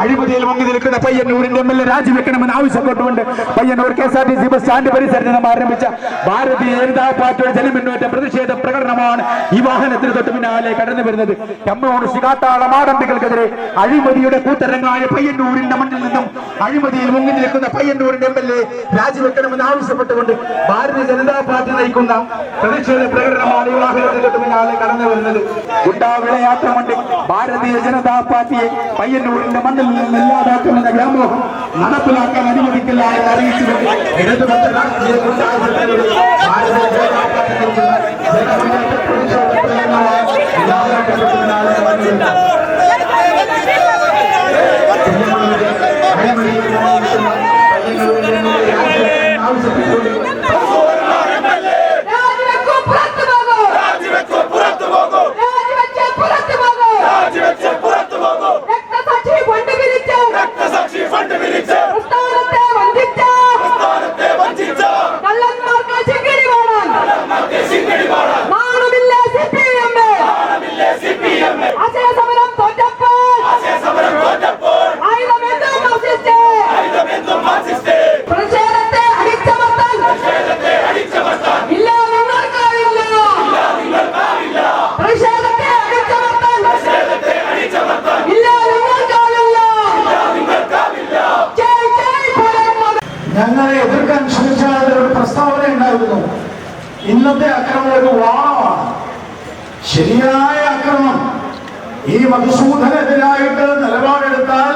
അഴിമതിയിൽ മുങ്ങി നിൽക്കുന്ന പയ്യന്നൂരിന്റെ എം എൽ എ രാജിവെക്കണമെന്ന് ആവശ്യപ്പെട്ടുകൊണ്ട് Payyanur K S R T C bus stand പരിസരത്ത് നിന്നും ആരംഭിച്ച ഭാരതീയ ജനതാ പാർട്ടിയുടെ ജനമുന്നേറ്റ പ്രതിഷേധ പ്രകടനമാണ് ഈ വാഹനത്തിന് തൊട്ട് പിന്നാലെ കടന്നു വരുന്നത്. കമ്മ്യൂണിസ്റ്റ് കാട്ടാള മാടമ്പികൾക്കെതിരെ അഴിമതിയുടെ കൂത്തരങ്ങളായ പയ്യന്നൂരിന്റെ മണ്ണിൽ നിന്നും അഴിമതിയിൽ മുങ്ങി നിൽക്കുന്ന പയ്യന്നൂരിന്റെ എം എൽ എ രാജിവെക്കണമെന്ന് ആവശ്യപ്പെട്ടുകൊണ്ട് ഭാരതീയ ജനതാ പാർട്ടി നയിക്കുന്ന പ്രതിഷേധ പ്രകടനമാണ് ഈ വാഹനത്തിന് തൊട്ട് പിന്നാലെ കടന്നു വരുന്നത്. ഗുണ്ടാ വിളയാട്ടമുണ്ട് ഭാരതീയ ജനതാ പാർട്ടിയെ പയ്യന്നൂരിന്റെ മണ്ണിൽ നിന്ന് ഇല്ലാതാക്കുമെന്ന വ്യാമോഹം നടപ്പിലാക്കാൻ അനുവദിക്കില്ല എന്ന് അറിയിച്ചു. ഇടതുപക്ഷ രാഷ്ട്രീയ രക്തസാക്ഷി ഉണ്ടായിരുന്നു. ഇന്നത്തെ അക്രമം ഒരു വാണമാണ് ശരിയായ അക്രമം ഈ മധുസൂദനെതിരായിട്ട് നിലപാടെടുത്താൽ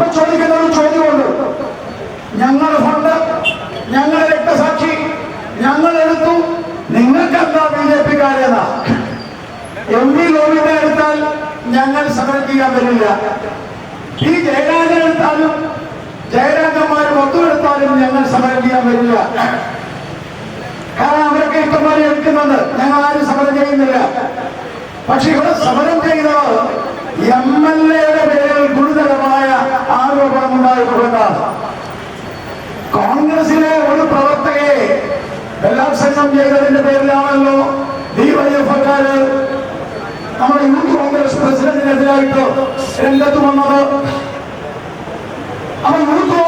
അപ്പൊ ചോദിക്കുന്ന ഒരു ചോദ്യമുണ്ട്. ഞങ്ങൾ ഫണ്ട് ഞങ്ങൾ രക്തസാക്ഷി ഞങ്ങൾ എടുത്തു. നിങ്ങൾക്ക് എന്താ ബി ജെ പിക്കാരെന്നാ? എം വി ഗോവിന്ദൻ എടുത്താൽ ഞങ്ങൾ സമരം ചെയ്യാൻ പറ്റില്ല. ഈ ജയരാജൻ എടുത്താലും ജയരാജന്മാർ ഒത്തുമെടുത്താലും ഞങ്ങൾ സമരം ചെയ്യാൻ വരില്ല കാരണം അവരൊക്കെ ഇഷ്ടംമാരെ എടുക്കുന്നുണ്ട്. ഞങ്ങൾ ആരും സമരം ചെയ്യുന്നില്ല. പക്ഷെ ഇവിടെ സമരം ചെയ്തവർ എം എൽ എയുടെ പേരിൽ ബലാത്സംഗം ചെയ്തതിന്റെ പേരിലാണല്ലോ ഡിവൈഎഫ്കാര് നമ്മുടെ യൂത്ത് കോൺഗ്രസ് പ്രസിഡന്റിനെതിരായിട്ട് രംഗത്ത് വന്നത്. അപ്പൊ യൂത്ത്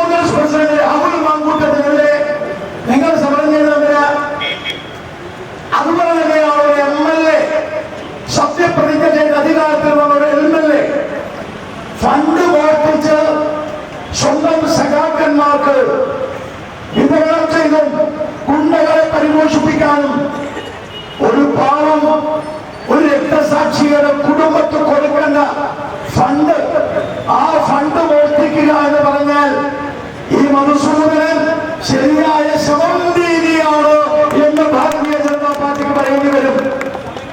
പരിപോഷിപ്പിക്കാനും ഒരു പാവം ഒരു രക്തസാക്ഷിയുടെ കുടുംബത്ത് കൊടുക്കേണ്ട ഫണ്ട് ആ ഫണ്ട് മോഷ്ടിക്കുക എന്ന് പറഞ്ഞാൽ ഈ മധുസൂദനൻ ശരിയായ ശ്രമം